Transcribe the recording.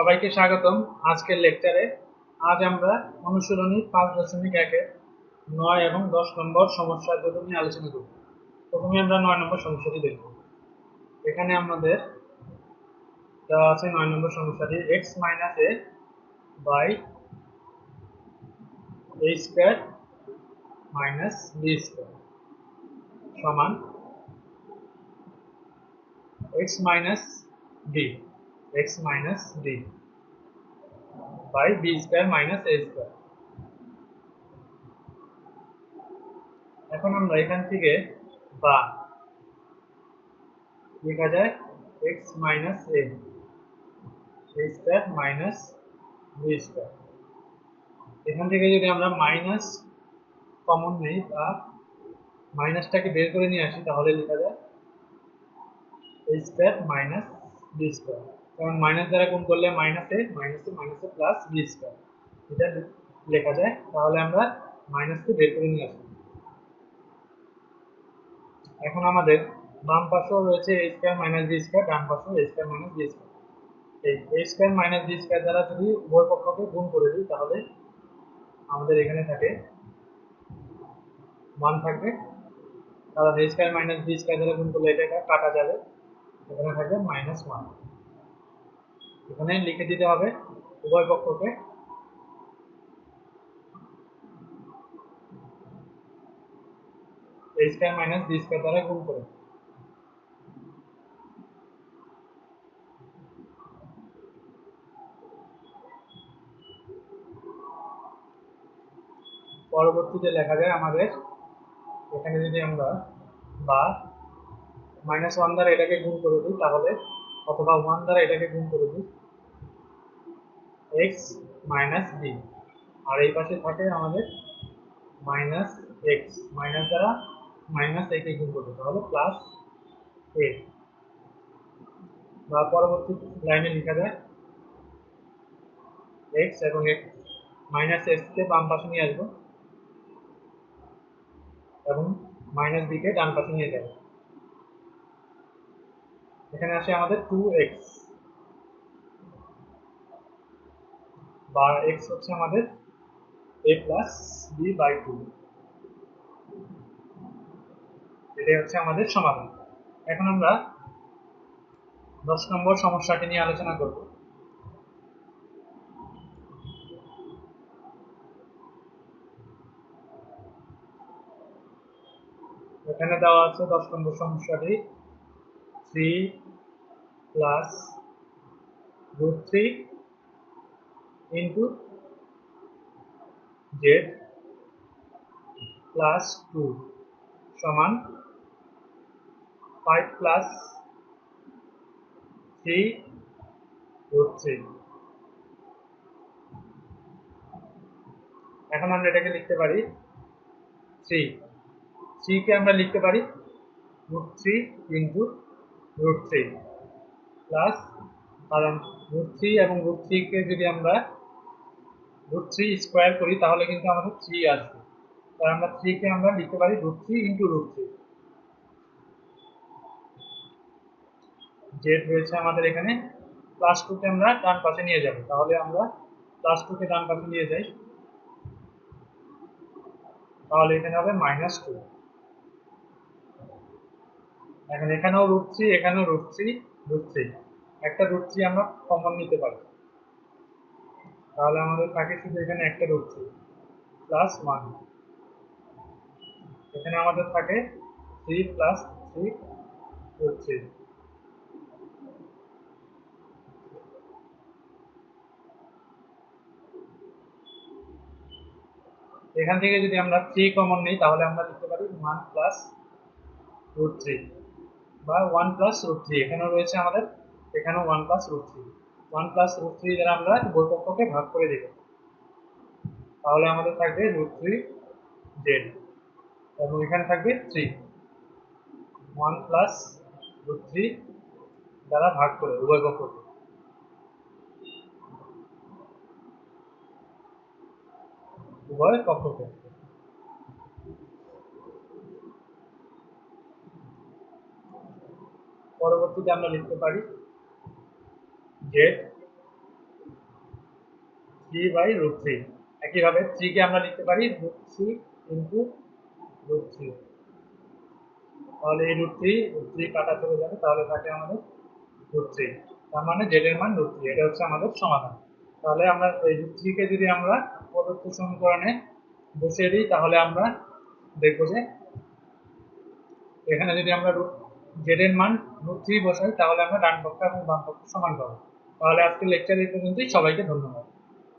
সবাইকে স্বাগতম আজকের লেকচারে আজ আমরা অনুশীলনী পাঁচ দশমিক একে নয় এবং দশ নম্বর সমস্যা দুটো নিয়ে আলোচনা করব। প্রথমে আমরা নয় নম্বর সমস্যাটি দেখব। এখানে আমাদের দেওয়া আছে নয় নম্বর সমস্যাটি x minus a by a square minus b square সমান x minus d x minus d by b square minus a square. এখন আমরা এখান থেকে বা লেখা যায় x minus a a square minus b square. এখান থেকে যদি আমরা মাইনাস কমন নেই বা মাইনাসটাকে বের করে নিয়ে আসি, তাহলে লেখা যায় a square minus b square কারণ মাইনাস দ্বারা গুণ করলে minus minus minus plus b square এটা লেখা যায়। তাহলে আমরা মাইনাসকে বের করে নিয়ে আসব। এখন আমাদের বাম পাশেও রয়েছে a square minus b square ডান পাশেও a square minus b square এই a square minus b square দ্বারা যদি উভয় পক্ষকে গুণ করে দিই, তাহলে আমাদের এখানে থাকে, মান থাকবে। কারণ a square minus b square দ্বারা গুণ করলে এটা কাটা যাবে। এখানে থাকবে মাইনাস ওয়ান এখানে লিখে দিতে হবে উভয় পক্ষকে। A square minus b square দ্বারা গুণ করে। পরবর্তীতে লেখা যায় আমাদের, এখানে যদি আমরা বা মাইনাস ওয়ান দ্বারা এটাকে গুণ করে দিই, তাহলে অথবা ওয়ান দ্বারা এটাকে গুণ করে দিই। এক্স মাইনাস বি আর এই পাশে থাকে আমাদের মাইনাস এক্স মাইনাস দ্বারা মাইনাস একে গুণ করবে তাহলে প্লাস এ বা পরবর্তী লাইনে লেখা যায় এক্স এবং এক্স মাইনাস এক্সকে বাম পাশে নিয়ে আসব এবং মাইনাস বিকে ডান পাশে নিয়ে যাব। এখানে আসে আমাদের টু এক্স বা এক্স হচ্ছে আমাদের a plus b by two এটাই হচ্ছে আমাদের সমাধান। এখন আমরা দশ নম্বর সমস্যাটি নিয়ে আলোচনা করব। এখানে দেওয়া আছে দশ নম্বর সমস্যাটি। Three plus root 3 into z plus 2 সমান 5 plus 3 root 3 এখন আমরা এটাকে লিখতে পারি 3 3 কে আমরা লিখতে পারি root 3 into root 3 প্লাস কারণ রুট থ্রি এবং রুট থ্রিকে যদি আমরা রুট থ্রি স্কোয়ার করি, তাহলে কিন্তু আমাদের থ্রি আসবে। তাই আমরা থ্রিকে আমরা লিখতে পারি root three into root three z রয়েছে আমাদের এখানে। প্লাস টুকে আমরা ডান পাশে নিয়ে যাব। তাহলে আমরা প্লাস টুকে ডান পাশে নিয়ে যাই। তাহলে এখানে হবে মাইনাস টু এখন এখানেও রুট থ্রি এখানেও রুট থ্রি রুট থ্রি একটা রুট থ্রি আমরা কমন নিতে পারি। তাহলে আমাদের থাকে শুধু এখানে একটা রুট থ্রি প্লাস ওয়ান এখানে আমাদের থাকে three plus three root three এখান থেকে যদি আমরা থ্রি কমন নিই, তাহলে আমরা লিখতে পারি ওয়ান প্লাস রুট থ্রি বা ওয়ান প্লাস রুট থ্রি এখানেও রয়েছে আমাদের, এখানেও one plus root three one plus root three দ্বারা আমরা বৈপক্ষকে ভাগ করে দেব। তাহলে আমাদের থাকবে রুট থ্রি জেড এবং এখানে থাকবে three one plus root three দ্বারা ভাগ করে, উভয় পক্ষকে। উভয় পক্ষকে। পরবর্তীতে আমরা লিখতে পারি z three by root three একইভাবে থ্রিকে আমরা লিখতে পারি root three into root three তাহলে এই রুট থ্রি রুট থ্রি কাটা চলে যাবে, তাহলে থাকে আমাদের রুট থ্রি তার মানে জেড এর মান রুট থ্রি এটা হচ্ছে আমাদের সমাধান। তাহলে আমরা এই রুট থ্রিকে যদি আমরা প্রদত্ত সমীকরণে বসিয়ে দিই, তাহলে আমরা দেখব যে এখানে যদি আমরা রুট জেড এর মান থ্রি বসাই, তাহলে আমরা ডান পক্ষ এবং বাম পক্ষ সমান পাবো। তাহলে আজকের লেকচার এই পর্যন্তই, সবাইকে ধন্যবাদ।